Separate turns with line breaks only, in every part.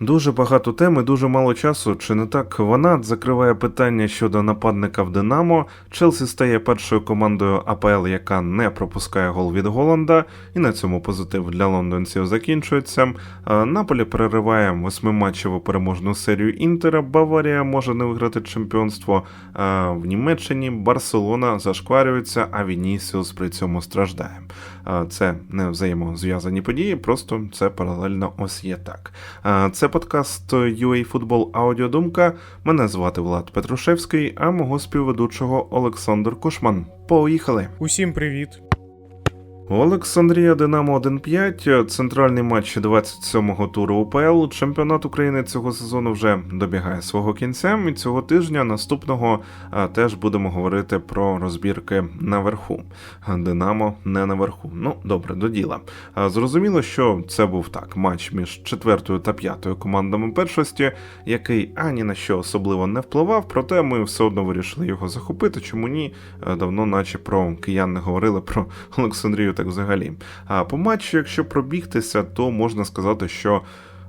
Дуже багато тем і дуже мало часу. Чи не так Ванат закриває питання щодо нападника в Динамо. Челсі стає першою командою АПЛ, яка не пропускає гол від Голланда, і на цьому позитив для лондонців закінчується. Е, Наполі перериває восьмиматчеву переможну серію Інтера. Баварія може не виграти чемпіонство. Е, В Німеччині Барселона зашкварюється, а Вінісіус при цьому страждає. Це не взаємозв'язані події, просто це паралельно ось є так. Це подкаст UA Football Аудіодумка. Мене звати Влад Петрушевський, а мого співведучого Олександр Кошман. Поїхали!
Усім привіт.
Олександрія Динамо 1-5, центральний матч 27-го туру УПЛ. Чемпіонат України цього сезону вже добігає свого кінця. І цього тижня наступного теж будемо говорити про розбірки наверху. Динамо не наверху. Ну, добре, до діла. Зрозуміло, що це був так матч між четвертою та п'ятою командами першості, який ані на що особливо не впливав, проте ми все одно вирішили його захопити. Чому ні? Давно, наче про киян не говорили про Олександрію, так взагалі. А по матчу, якщо пробігтися, то можна сказати, що.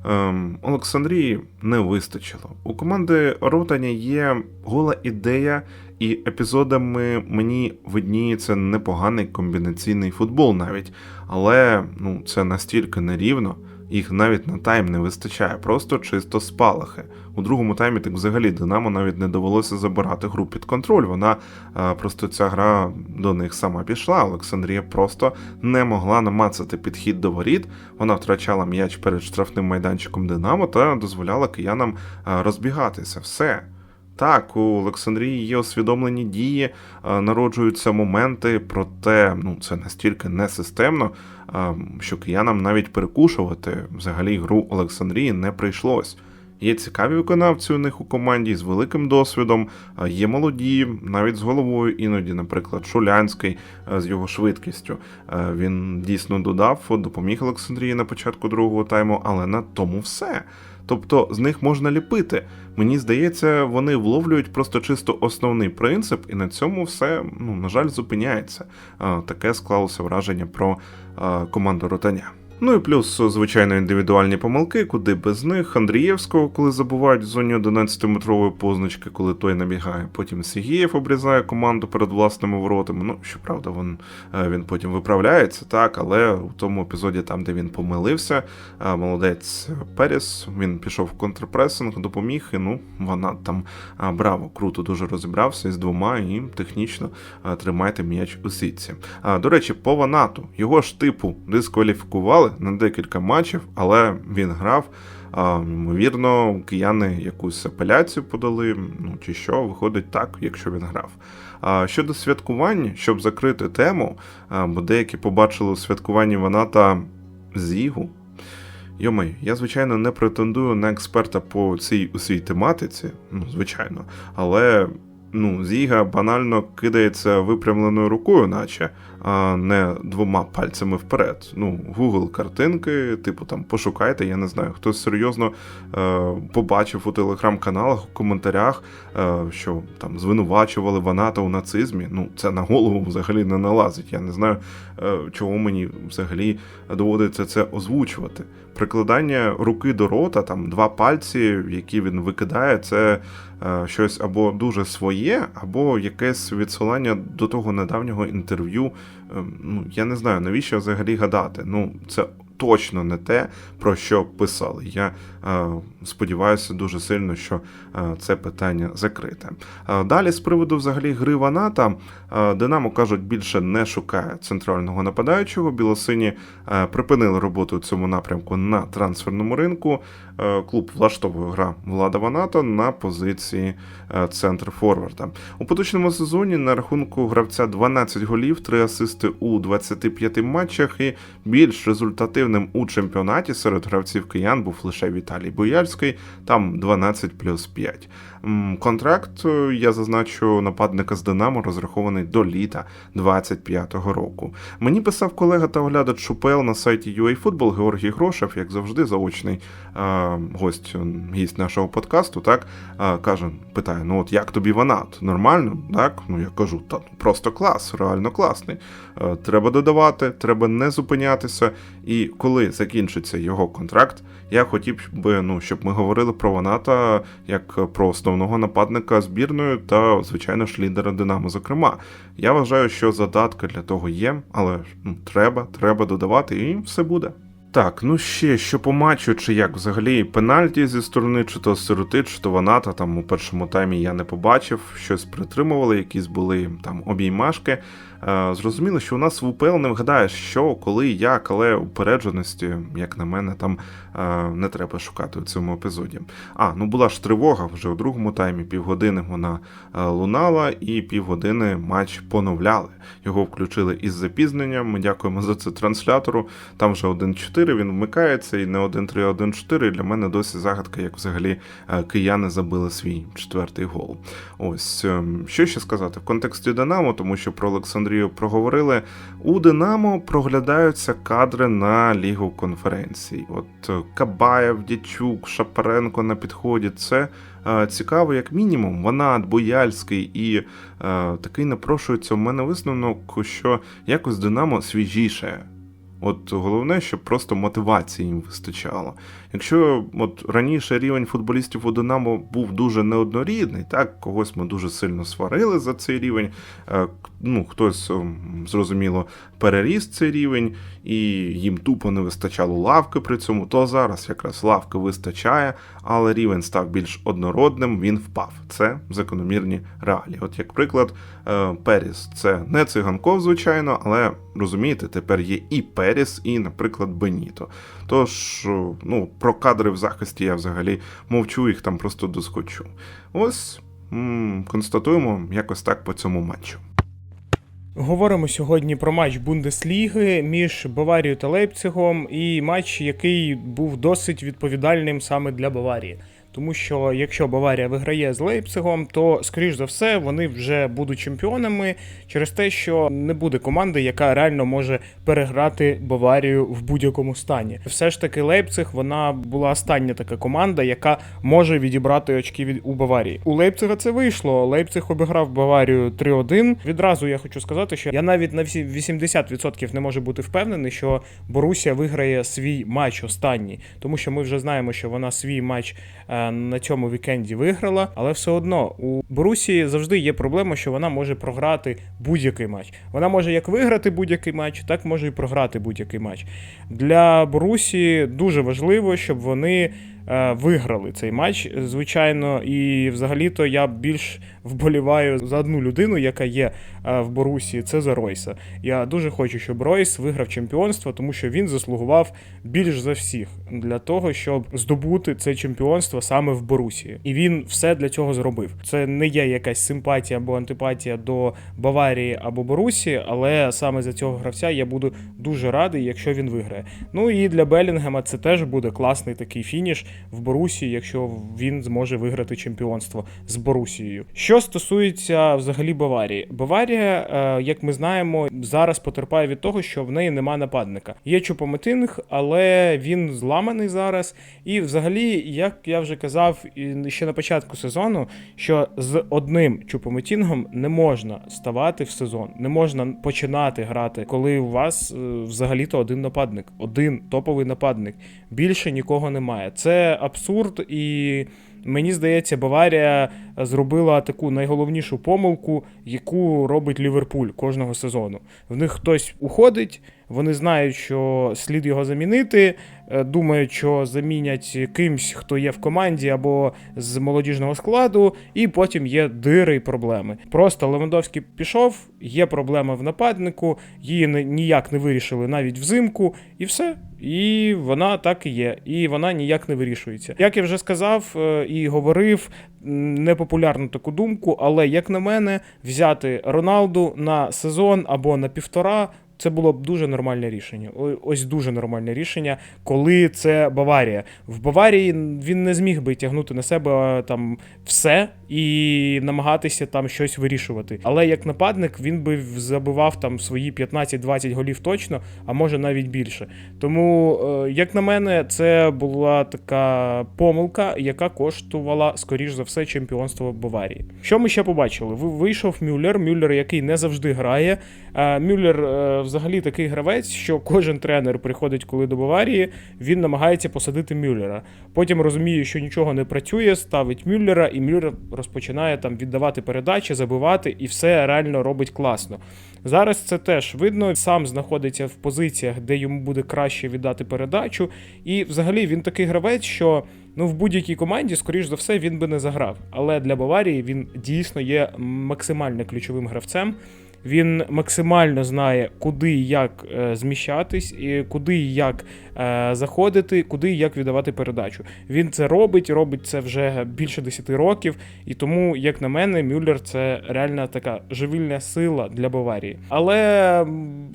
Ем, Олександрії не вистачило. У команди Ротаня є гола ідея, і епізодами мені видніється непоганий комбінаційний футбол навіть. Але ну, це настільки нерівно, їх навіть на тайм не вистачає, просто чисто спалахи. У другому таймі так взагалі Динамо навіть не довелося забирати гру під контроль. Вона а, просто ця гра до них сама пішла. Олександрія просто не могла намацати підхід до воріт. Вона втрачала м'яч перед штрафним майданчиком Динамо та дозволяла киянам а, розбігатися. Все. Так, у Олександрії є усвідомлені дії, а, народжуються моменти, проте ну, це настільки несистемно, що киянам навіть перекушувати взагалі гру Олександрії не прийшлось. Є цікаві виконавці у них у команді з великим досвідом, є молоді, навіть з головою іноді, наприклад, Шулянський з його швидкістю. Він дійсно додав, допоміг Олександрії на початку другого тайму, але на тому все. Тобто з них можна ліпити. Мені здається, вони вловлюють просто чисто основний принцип, і на цьому все, ну, на жаль, зупиняється. Таке склалося враження про е, команду Ротаня. Ну і плюс, звичайно, індивідуальні помилки, куди без них. Андрієвського, коли забувають зоні 11-метрової позначки, коли той набігає. Потім Сігієв обрізає команду перед власними воротами. Ну, щоправда, він, е, він потім виправляється, так, але у тому епізоді, там, де він помилився, е, молодець Періс, він пішов в контрпресинг, допоміг, і ну, вона там е, браво, круто дуже розібрався із двома і технічно тримайте м'яч у сітці. До речі, по Ванату його ж типу дискваліфікували на декілька матчів, але він грав. Ймовірно, кияни якусь апеляцію подали, ну чи що, виходить так, якщо він грав. А щодо святкувань, щоб закрити тему, бо деякі побачили у святкуванні Ваната зігу. Йомай, я звичайно не претендую на експерта по цій усій тематиці, ну звичайно, але ну, Зіга банально кидається випрямленою рукою, наче, а не двома пальцями вперед. Ну, Google картинки, типу там пошукайте, я не знаю, хтось серйозно е, побачив у телеграм-каналах, у коментарях, е, що там звинувачували Ваната у нацизмі. Ну, це на голову взагалі не налазить. Я не знаю, е, чого мені взагалі доводиться це озвучувати. Прикладання руки до рота, там два пальці, які він викидає, це е, щось або дуже своє, або якесь відсилання до того недавнього інтерв'ю. Е, ну, я не знаю, навіщо взагалі гадати. Ну, це точно не те, про що писали. Я сподіваюся дуже сильно, що е, це питання закрите. Е, далі, з приводу взагалі гри Ваната, е, Динамо кажуть, більше не шукає центрального нападаючого. Білосині е, припинили роботу у цьому напрямку на трансферному ринку. Е, клуб влаштовує гра Влада Ваната на позиції е, центр форварда. У поточному сезоні на рахунку гравця 12 голів, 3 асисти у 25 матчах і більш результативним у чемпіонаті серед гравців киян був лише Віталій Бояльський, там 12 плюс 5. Контракт, е, я зазначу, нападника з Динамо розрахований до літа 25-го року. Мені писав колега та оглядач Шупел на сайті UAFootball Георгій Грошев, як завжди, заочний е, гость, гість нашого подкасту, так, е, каже, питає: ну от як тобі Ванат? Нормально? Так? Ну я кажу, та ну, просто клас, реально класний. Е, треба додавати, треба не зупинятися. І коли закінчиться його контракт, я хотів би, ну, щоб ми говорили про Ваната як про основного нападника збірної та, звичайно ж, лідера Динамо. Зокрема, я вважаю, що задатки для того є, але ну, треба, треба додавати, і все буде. Так, ну ще що по матчу, чи як взагалі пенальті зі сторони, чи то сироти, чи то ваната. Там у першому таймі я не побачив, щось притримували, якісь були там обіймашки. Е, зрозуміло, що у нас в УПЛ не вгадаєш, що, коли, як, але упередженості, як на мене, там е, не треба шукати у цьому епізоді. А, ну була ж тривога вже у другому таймі, півгодини вона е, лунала, і півгодини матч поновляли. Його включили із запізненням. Ми дякуємо за це транслятору. Там вже 1-4, він вмикається, і не 1-3, а 1-4. Для мене досі загадка, як взагалі кияни забили свій четвертий гол. Ось ем, що ще сказати в контексті Динамо, тому що про Олександрію проговорили. У Динамо проглядаються кадри на лігу конференцій. От е, Кабаєв, Дячук, Шапаренко на підході. Це е, цікаво, як мінімум. Ванат, Бояльський і е, такий напрошується у мене висновок, що якось Динамо свіжіше. От головне, щоб просто мотивації їм вистачало. Якщо от раніше рівень футболістів у Динамо був дуже неоднорідний, так когось ми дуже сильно сварили за цей рівень. е, Ну, хтось ем, зрозуміло переріс цей рівень, і їм тупо не вистачало лавки при цьому, то зараз якраз лавки вистачає, але рівень став більш однородним, він впав. Це закономірні реалії. От як приклад, е, Періс це не циганков, звичайно, але розумієте, тепер є і Періс, і, наприклад, Беніто. Тож, ну, про кадри в захисті я взагалі мовчу, їх там просто доскочу. Ось констатуємо якось так по цьому матчу.
Говоримо сьогодні про матч Бундесліги між Баварією та Лейпцигом, і матч, який був досить відповідальним саме для Баварії. Тому що якщо Баварія виграє з Лейпцигом, то скоріш за все вони вже будуть чемпіонами через те, що не буде команди, яка реально може переграти Баварію в будь-якому стані. Все ж таки, Лейпциг вона була остання така команда, яка може відібрати очки від у Баварії. У Лейпцига це вийшло. Лейпциг обіграв Баварію 3-1. Відразу я хочу сказати, що я навіть на всі 80% не можу бути впевнений, що Борусія виграє свій матч останній, тому що ми вже знаємо, що вона свій матч на цьому вікенді виграла, але все одно у Борусії завжди є проблема, що вона може програти будь-який матч. Вона може як виграти будь-який матч, так може і програти будь-який матч. Для Борусії дуже важливо, щоб вони е, виграли цей матч, звичайно, і взагалі-то я більш вболіваю за одну людину, яка є е, в Борусі, це за Ройса. Я дуже хочу, щоб Ройс виграв чемпіонство, тому що він заслугував більш за всіх для того, щоб здобути це чемпіонство саме в Борусії. І він все для цього зробив. Це не є якась симпатія або антипатія до Баварії або Борусі, але саме за цього гравця я буду дуже радий, якщо він виграє. Ну і для Белінгема це теж буде класний такий фініш в Борусі, якщо він зможе виграти чемпіонство з Борусією. Що стосується взагалі Баварії, Баварія, е, як ми знаємо, зараз потерпає від того, що в неї нема нападника. Є Чупометинг, але він зламаний зараз. І взагалі, як я вже казав ще на початку сезону, що з одним Чупометінгом не можна ставати в сезон, не можна починати грати, коли у вас е, взагалі-то один нападник, один топовий нападник. Більше нікого немає. Це абсурд і. Мені здається, Баварія зробила таку найголовнішу помилку, яку робить Ліверпуль кожного сезону. В них хтось уходить, вони знають, що слід його замінити, думають, що замінять кимсь, хто є в команді або з молодіжного складу, і потім є дири і проблеми. Просто Левандовський пішов, є проблема в нападнику, її ніяк не вирішили навіть взимку, і все. І вона так і є, і вона ніяк не вирішується. Як я вже сказав е, і говорив, непопулярну таку думку, але як на мене, взяти Роналду на сезон або на півтора. Це було б дуже нормальне рішення. Ось дуже нормальне рішення, коли це Баварія. В Баварії він не зміг би тягнути на себе там все і намагатися там щось вирішувати. Але як нападник він би забивав там свої 15-20 голів точно, а може навіть більше. Тому, е, як на мене, це була така помилка, яка коштувала, скоріш за все, чемпіонство Баварії. Що ми ще побачили? Ви- Вийшов Мюллер, Мюллер, який не завжди грає. Е, Мюллер е, взагалі такий гравець, що кожен тренер приходить, коли до Баварії, він намагається посадити Мюллера. Потім розуміє, що нічого не працює, ставить Мюллера, і Мюллер розпочинає там віддавати передачі, забивати, і все реально робить класно. Зараз це теж видно, сам знаходиться в позиціях, де йому буде краще віддати передачу. І взагалі він такий гравець, що ну в будь-якій команді, скоріш за все, він би не заграв. Але для Баварії він дійсно є максимально ключовим гравцем. Він максимально знає, куди і як е, зміщатись, і куди і як е, заходити, куди і як віддавати передачу. Він це робить, робить це вже більше 10 років, і тому, як на мене, Мюллер це реальна така живильна сила для Баварії. Але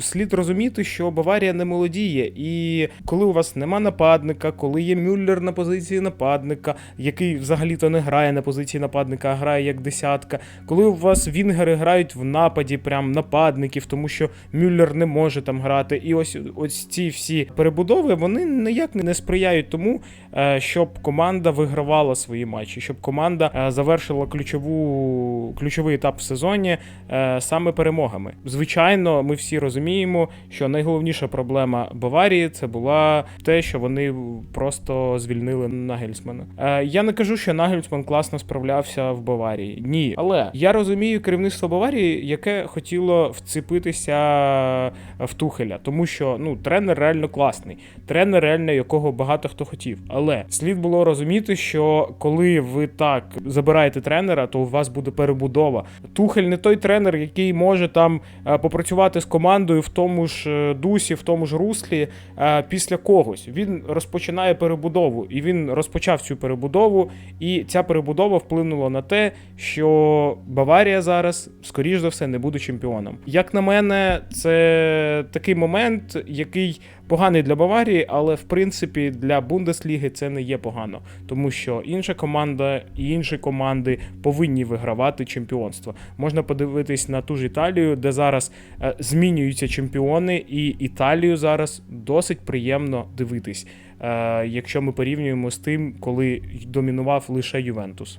слід розуміти, що Баварія не молодіє, і коли у вас нема нападника, коли є Мюллер на позиції нападника, який взагалі-то не грає на позиції нападника, а грає як десятка, коли у вас вінгери грають в нападі, прям нападників, тому що Мюллер не може там грати. І ось ось ці всі перебудови вони ніяк не сприяють тому, е, щоб команда вигравала свої матчі, щоб команда е, завершила ключову, ключовий етап в сезоні е, саме перемогами. Звичайно, ми всі розуміємо, що найголовніша проблема Баварії це була те, що вони просто звільнили Нагельсмана. Я не кажу, що Нагельсман класно справлявся в Баварії. Ні, але я розумію керівництво Баварії, яке хотіло вцепитися в Тухеля, тому що ну тренер реально класний, тренер реально якого багато хто хотів. Але слід було розуміти, що коли ви так забираєте тренера, то у вас буде перебудова. Тухель не той тренер, який може там е, попрацювати з командою в тому ж е, дусі, в тому ж руслі е, після когось. Він розпочинає перебудову, і він розпочав цю перебудову, і ця перебудова вплинула на те, що Баварія зараз, скоріш за все, не буде чемпіоном. Як на мене, це такий момент, який поганий для Баварії, але в принципі для Бундесліги це не є погано, тому що інша команда і інші команди повинні вигравати чемпіонство. Можна подивитись на ту ж Італію, де зараз е, змінюються чемпіони, і Італію зараз досить приємно дивитись, е, якщо ми порівнюємо з тим, коли домінував лише Ювентус.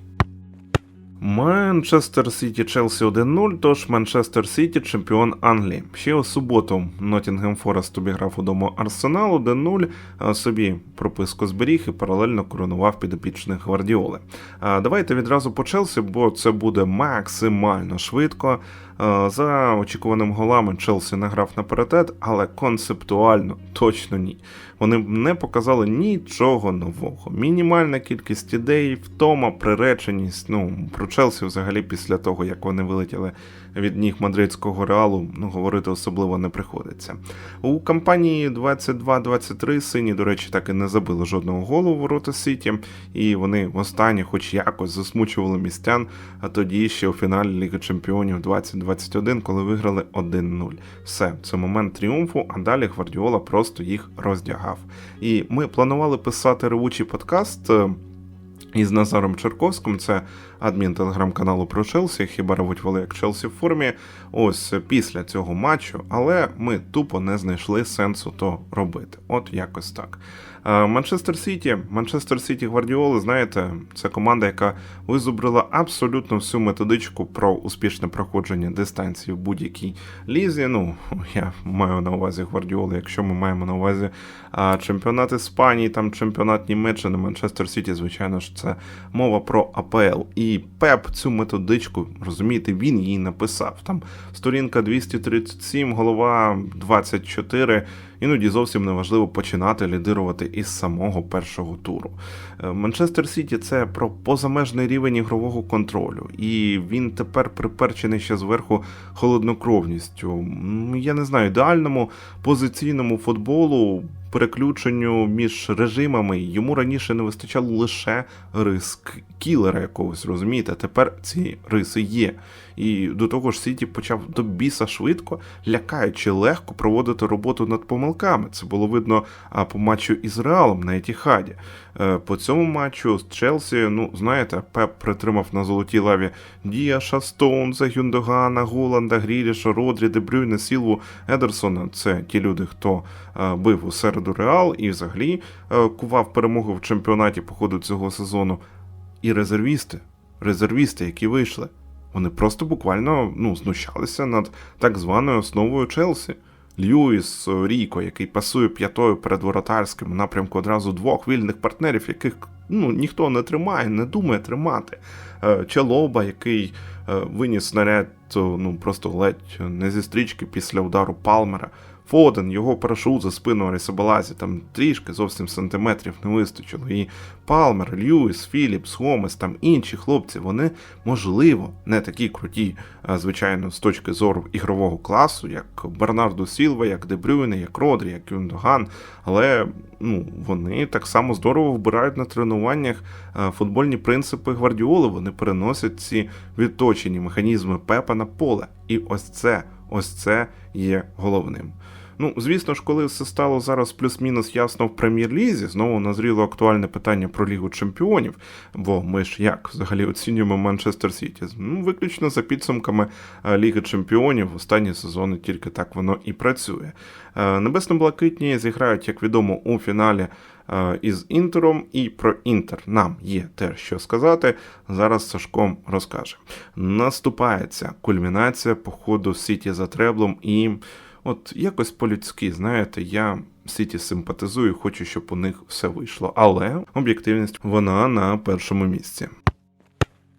Манчестер Сіті Челсі 1-0, тож Манчестер Сіті чемпіон Англії. Ще у суботу Ноттінгем Форест обіграв удома Арсенал 1-0, а собі прописку зберіг і паралельно коронував підопічних Гвардіоли. Давайте відразу по Челсі, бо це буде максимально швидко. А, За очікуваним голами Челсі награв на паритет, але концептуально точно ні. Вони не показали нічого нового. Мінімальна кількість ідей, втома, приреченість. Ну про Челсі взагалі після того, як вони вилетіли від ніг мадридського реалу, ну говорити особливо не приходиться. У кампанії 22-23 сині, до речі, так і не забили жодного голу у ворота Сіті, і вони востаннє, хоч якось, засмучували містян. А тоді ще у фіналі Ліги Чемпіонів 2021, коли виграли 1-0. Все, це момент тріумфу, а далі Гвардіола просто їх роздягав. І ми планували писати ревучий подкаст. Е, із Назаром Черковським, це адмін телеграм-каналу про Челсі, хіба ревуть вели як Челсі в формі. Ось після цього матчу, але ми тупо не знайшли сенсу то робити. От якось так. Манчестер Сіті, Манчестер Сіті Гвардіоли, знаєте, це команда, яка визубрила абсолютно всю методичку про успішне проходження дистанції в будь-якій лізі. Ну, я маю на увазі Гвардіоли, якщо ми маємо на увазі чемпіонат Іспанії, там чемпіонат Німеччини, Манчестер Сіті, звичайно ж, це мова про АПЛ. І Пеп цю методичку, розумієте, він її написав. Там сторінка 237, голова 24. Іноді зовсім неважливо починати лідирувати із самого першого туру. Е, Манчестер Сіті це про позамежний рівень ігрового контролю, і він тепер приперчений ще зверху холоднокровністю. Я не знаю, ідеальному позиційному футболу. Переключенню між режимами йому раніше не вистачало лише рис кілера якогось, розумієте? Тепер ці риси є. І до того ж, Сіті почав до біса швидко, лякаючи легко проводити роботу над помилками. Це було видно по матчу із Реалом на Етіхаді. Е, По цьому матчу з Челсі, ну знаєте, Пеп притримав на золотій лаві Діаша, Стоунза, Гюндогана, Голанда, Гріліша, Родрі, Дебрюйне, Сілву, Едерсона. Це ті люди, хто е, бив у середу Реал і взагалі е, кував перемогу в чемпіонаті по ходу цього сезону. І резервісти, резервісти, які вийшли, вони просто буквально ну, знущалися над так званою основою Челсі. Льюіс Ріко, який пасує п'ятою перед воротарським у напрямку одразу двох вільних партнерів, яких ну, ніхто не тримає, не думає тримати. Челоба, який е, виніс снаряд ну, просто ледь не зі стрічки після удару Палмера. Фоден, його парашут за спину Арісабалазі, там трішки зовсім сантиметрів не вистачило. І Палмер, Льюіс, Філіпс, Хомес, там інші хлопці, вони можливо не такі круті, звичайно, з точки зору ігрового класу, як Бернардо Сілва, як Дебрюйне, як Родрі, як Юндоган, але ну, вони так само здорово вбирають на тренуваннях футбольні принципи гвардіоли. Вони переносять ці відточені механізми Пепа на поле. І ось це, ось це є головним. Ну, звісно ж, коли все стало зараз плюс-мінус ясно в прем'єр-лізі, знову назріло актуальне питання про Лігу Чемпіонів. Бо ми ж як взагалі оцінюємо Манчестер Сіті? Ну, виключно за підсумками е, Ліги Чемпіонів останні сезони тільки так воно і працює. Е, Небесно-блакитні зіграють, як відомо, у фіналі е, із Інтером, і про Інтер нам є те, що сказати. Зараз Сашком розкаже. Наступається кульмінація походу Сіті за треблом і. От якось по-людськи, знаєте, я Сіті симпатизую, хочу, щоб у них все вийшло. Але об'єктивність вона на першому місці.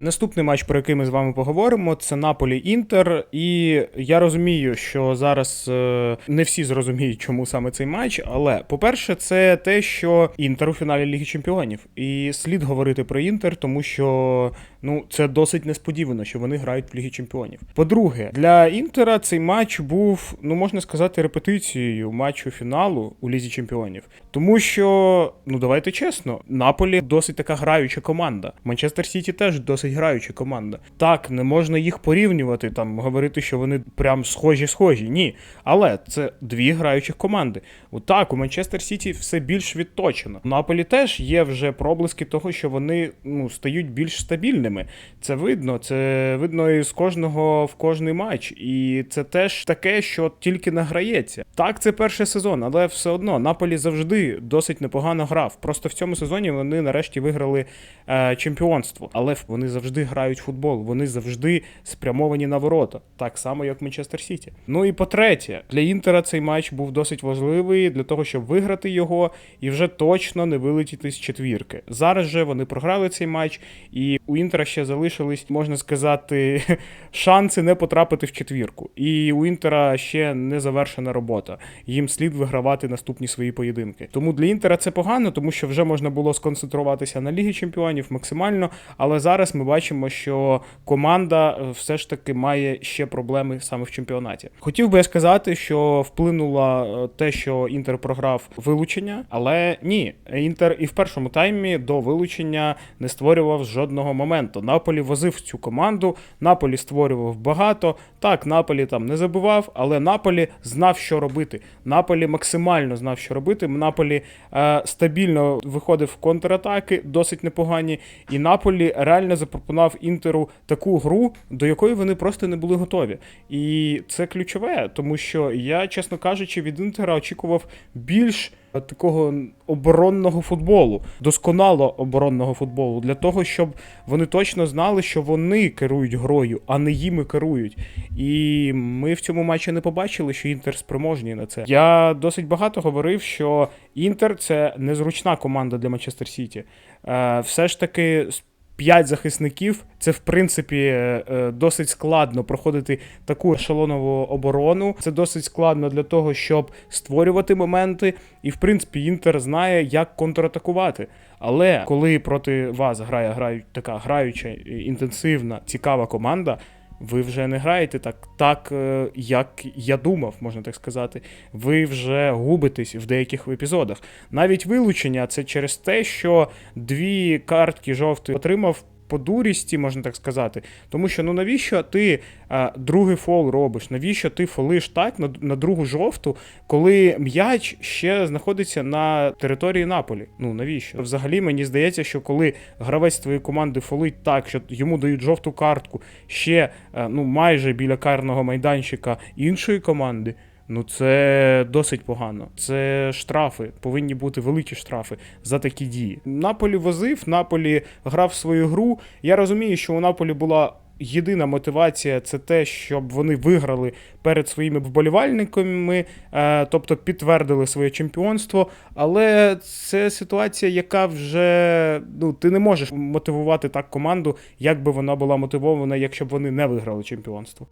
Наступний матч, про який ми з вами поговоримо, це Наполі Інтер. І я розумію, що зараз е, не всі зрозуміють, чому саме цей матч. Але по-перше, це те, що Інтер у фіналі Ліги Чемпіонів. І слід говорити про Інтер, тому що ну це досить несподівано, що вони грають в Лігі Чемпіонів. По-друге, для Інтера цей матч був, ну можна сказати, репетицією матчу фіналу у Лізі Чемпіонів. Тому що, ну давайте чесно, Наполі досить така граюча команда. Манчестер Сіті теж досить граюча команда. Так, не можна їх порівнювати, там говорити, що вони прям схожі-схожі. Ні. Але це дві граючих команди. Отак, у Манчестер Сіті все більш відточено. У Наполі теж є вже проблиски того, що вони ну, стають більш стабільними. Це видно, це видно із кожного в кожний матч. І це теж таке, що тільки награється. Так, це перший сезон, але все одно Наполі завжди досить непогано грав. Просто в цьому сезоні вони нарешті виграли е, чемпіонство. Але вони завжди грають футбол, вони завжди спрямовані на ворота, так само як Манчестер Сіті. Ну і по-третє, для Інтера цей матч був досить важливий для того, щоб виграти його і вже точно не вилетіти з четвірки. Зараз же вони програли цей матч, і у Інтера ще залишились, можна сказати, шанси не потрапити в четвірку. І у Інтера ще не завершена робота. Їм слід вигравати наступні свої поєдинки. Тому для Інтера це погано, тому що вже можна було сконцентруватися на Лігі Чемпіонів максимально. Але зараз ми бачимо, що команда е, все ж таки має ще проблеми саме в чемпіонаті. Хотів би я сказати, що вплинуло е, те, що Інтер програв вилучення, але ні, Інтер і в першому таймі до вилучення не створював жодного моменту. Наполі возив цю команду, Наполі створював багато. Так, Наполі там не забував, але Наполі знав, що робити. Наполі максимально знав, що робити. Наполі е, стабільно виходив в контратаки, досить непогані. І Наполі реально запропонував Інтеру таку гру, до якої вони просто не були готові. І це ключове, тому що я, чесно кажучи, від Інтера очікував більш такого оборонного футболу, досконало оборонного футболу, для того, щоб вони точно знали, що вони керують грою, а не їми керують. І ми в цьому матчі не побачили, що Інтер спроможні на це. Я досить багато говорив, що Інтер це незручна команда для Манчестер Сіті. Е, Все ж таки. П'ять захисників це в принципі е, е, досить складно проходити таку ешелонову оборону. Це досить складно для того, щоб створювати моменти. І в принципі інтер знає, як контратакувати. Але коли проти вас грає грають така граюча, е, інтенсивна, цікава команда. Ви вже не граєте так, так, е, як я думав, можна так сказати. Ви вже губитесь в деяких епізодах. Навіть вилучення це через те, що дві картки жовтої отримав по дурісті, можна так сказати. Тому що ну навіщо ти а, другий фол робиш? Навіщо ти фолиш так на, на другу жовту, коли м'яч ще знаходиться на території Наполі? Ну навіщо? Взагалі мені здається, що коли гравець твоєї команди фолить так, що йому дають жовту картку ще а, ну майже біля карного майданчика іншої команди. Ну, це досить погано. Це штрафи, повинні бути великі штрафи за такі дії. Наполі возив, Наполі грав свою гру. Я розумію, що у Наполі була єдина мотивація це те, щоб вони виграли перед своїми вболівальниками, е, тобто підтвердили своє чемпіонство. Але це ситуація, яка вже ну ти не можеш мотивувати так команду, як би вона була мотивована, якщо б вони не виграли чемпіонство.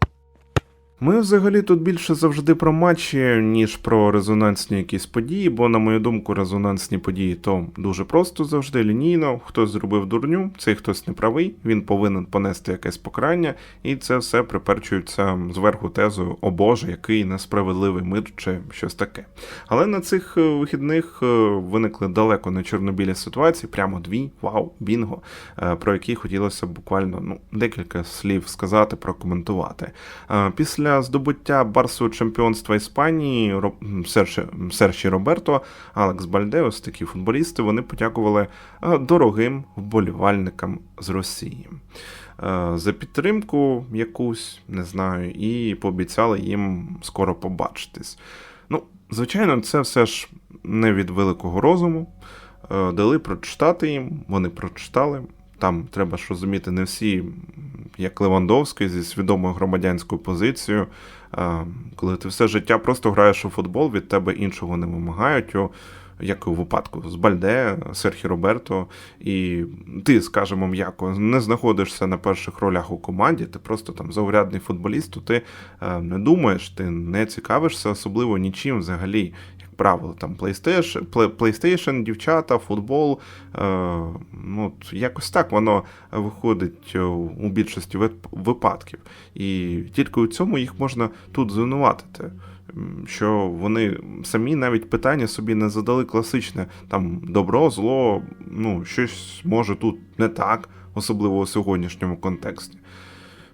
Ми взагалі тут більше завжди про матчі, ніж про резонансні якісь події, бо, на мою думку, резонансні події то дуже просто завжди лінійно. Хтось зробив дурню, цей хтось не правий, він повинен понести якесь покарання, і це все приперчується зверху тезою О Боже, який несправедливий мир чи щось таке. Але на цих е, вихідних е, виникли далеко не чорнобілі ситуації, прямо дві, вау, бінго, е, про які хотілося буквально ну, декілька слів сказати, прокоментувати. Е, Здобуття барсового чемпіонства Іспанії Серші, Серші Роберто, Алекс Бальде, ось такі футболісти, вони подякували е, дорогим вболівальникам з Росії. Е, За підтримку якусь, не знаю, і пообіцяли їм скоро побачитись. Ну, звичайно, це все ж не від великого розуму. Е, Дали прочитати їм, вони прочитали. Там треба ж розуміти, не всі, як Левандовський, зі свідомою громадянською позицією. Коли ти все життя просто граєш у футбол, від тебе іншого не вимагають. Як у випадку з Бальде, Серхі Роберто, і ти, скажімо, м'яко, не знаходишся на перших ролях у команді, ти просто там заурядний футболіст, то ти е, не думаєш, ти не цікавишся особливо нічим взагалі. Як правило, там PlayStation, Play- PlayStation дівчата, футбол. Е, ну, якось так воно виходить е, у більшості вип- випадків. І тільки у цьому їх можна тут звинуватити. Що вони самі навіть питання собі не задали класичне там добро, зло, ну щось може тут не так, особливо у сьогоднішньому контексті.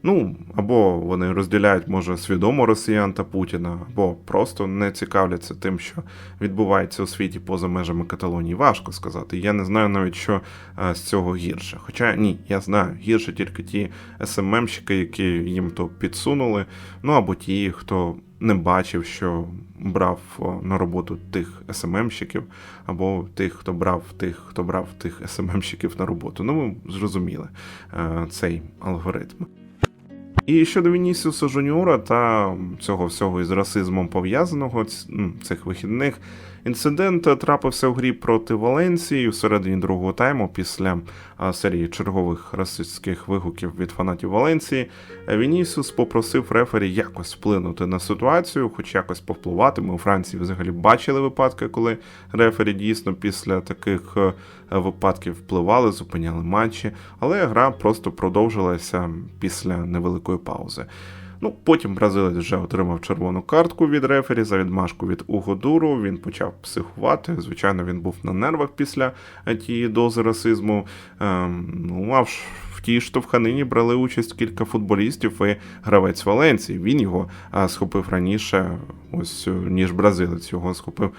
Ну, або вони розділяють, може, свідомо росіян та Путіна, або просто не цікавляться тим, що відбувається у світі поза межами Каталонії. Важко сказати. Я не знаю навіть, що е, з цього гірше. Хоча ні, я знаю, гірше тільки ті СММщики, які їм то підсунули, ну або ті, хто не бачив, що брав на роботу тих СММщиків, або тих, хто брав тих, хто брав тих СММщиків на роботу. Ну, ви зрозуміли е, цей алгоритм. І щодо Вінісіуса Жуніора та цього всього із расизмом пов'язаного цих вихідних, інцидент трапився в грі проти Валенції у середині другого тайму після серії чергових расистських вигуків від фанатів Валенції. Вінісіус попросив рефері якось вплинути на ситуацію, хоч якось повпливати. Ми у Франції взагалі бачили випадки, коли рефері дійсно після таких е, випадків впливали, зупиняли матчі, але гра просто продовжилася після невеликої паузи. Ну, потім бразилець вже отримав червону картку від рефері за відмашку від Угодуру. Він почав психувати. Звичайно, він був на нервах після е, тієї дози расизму. Ем, ну, а в, тій штовханині брали участь кілька футболістів і гравець Валенції. Він його е, схопив раніше, ось е, ніж бразилець його схопив,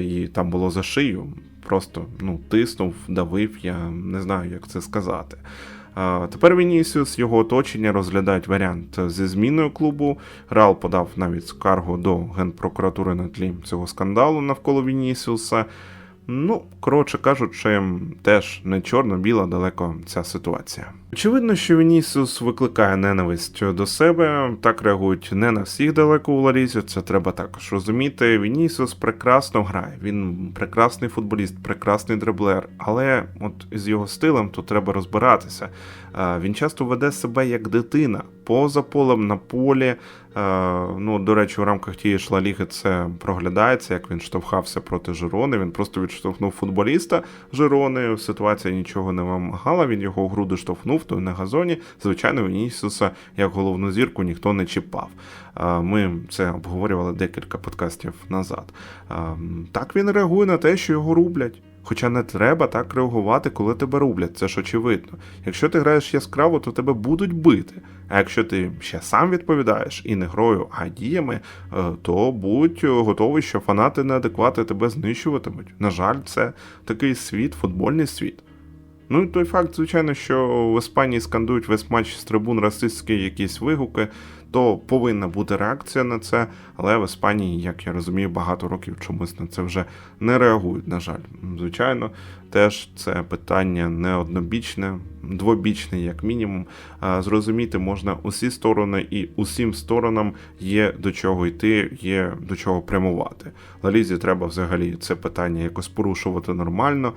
і там було за шию. Просто ну, тиснув, давив, я не знаю, як це сказати. Тепер Вінісіус, його оточення розглядають варіант зі зміною клубу. Реал подав навіть скаргу до генпрокуратури на тлі цього скандалу навколо Вінісіуса. Ну, коротше кажучи, теж не чорно-біла далеко ця ситуація. Очевидно, що Вінісіус викликає ненависть до себе. Так реагують не на всіх далеко у Ларізі. Це треба також розуміти. Вінісіус прекрасно грає. Він прекрасний футболіст, прекрасний дриблер. Але от з його стилем тут треба розбиратися. Е, Він часто веде себе як дитина поза полем на полі. Е, Ну, до речі, у рамках тієї ж Ліги це проглядається, як він штовхався проти Жирони. Він просто відштовхнув футболіста Жирони. Ситуація нічого не вимагала. Він його у груди штовхнув, то на газоні. Звичайно, Вінісіуса як головну зірку ніхто не чіпав. Ми це обговорювали декілька подкастів назад. Так він реагує на те, що його рублять. Хоча не треба так реагувати, коли тебе рублять, це ж очевидно. Якщо ти граєш яскраво, то тебе будуть бити. А якщо ти ще сам відповідаєш і не грою, а діями, е, то будь готовий, що фанати неадеквати тебе знищуватимуть. На жаль, це такий світ, футбольний світ. Ну і той факт, звичайно, що в Іспанії скандують весь матч з трибун расистські якісь вигуки, то повинна бути реакція на це. Але в Іспанії, як я розумію, багато років чомусь на це вже не реагують. На жаль, звичайно, теж це питання не однобічне. двобічний, як мінімум. Зрозуміти можна усі сторони, і усім сторонам є до чого йти, є до чого прямувати. Лалізі треба взагалі це питання якось порушувати нормально,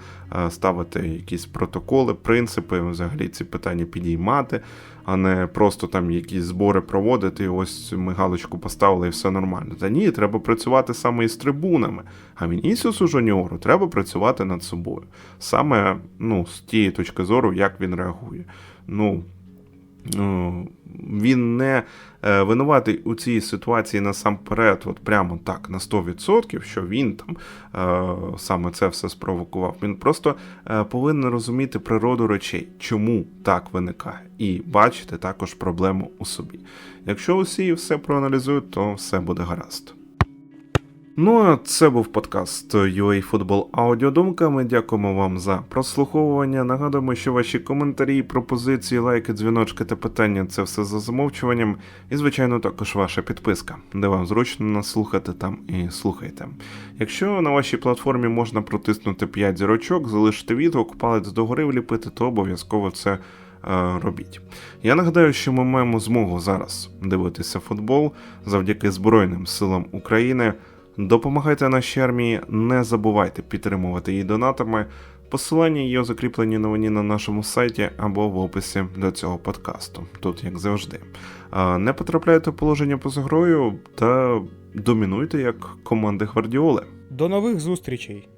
ставити якісь протоколи, принципи, взагалі ці питання підіймати, а не просто там якісь збори проводити. і Ось ми галочку поставили і все нормально. Та ні, треба працювати саме із трибунами. А Вінісіусу Жоніору треба працювати над собою. Саме ну, з тієї точки зору, як він реагує. Ну, він не е, винуватий у цій ситуації насамперед, от прямо так, на 100%, що він там е, саме це все спровокував. Він просто е, повинен розуміти природу речей, чому так виникає, і бачити також проблему у собі. Якщо усі все проаналізують, то все буде гаразд. Ну, а це був подкаст UA Football Аудіодумка. Ми дякуємо вам за прослуховування. Нагадуємо, що ваші коментарі, пропозиції, лайки, дзвіночки та питання це все за замовчуванням. І, звичайно, також ваша підписка, де вам зручно нас слухати там і слухайте. Якщо на вашій платформі можна протиснути 5 зірочок, залишити відгук, палець догори вліпити, то обов'язково це. е, Робіть. Я нагадаю, що ми маємо змогу зараз дивитися футбол завдяки Збройним силам України. Допомагайте нашій армії, не забувайте підтримувати її донатами. Посилання є у закріпленій новині на нашому сайті або в описі до цього подкасту, тут як завжди. Не потрапляйте в положення поза грою та домінуйте як команди Гвардіоли.
До нових зустрічей!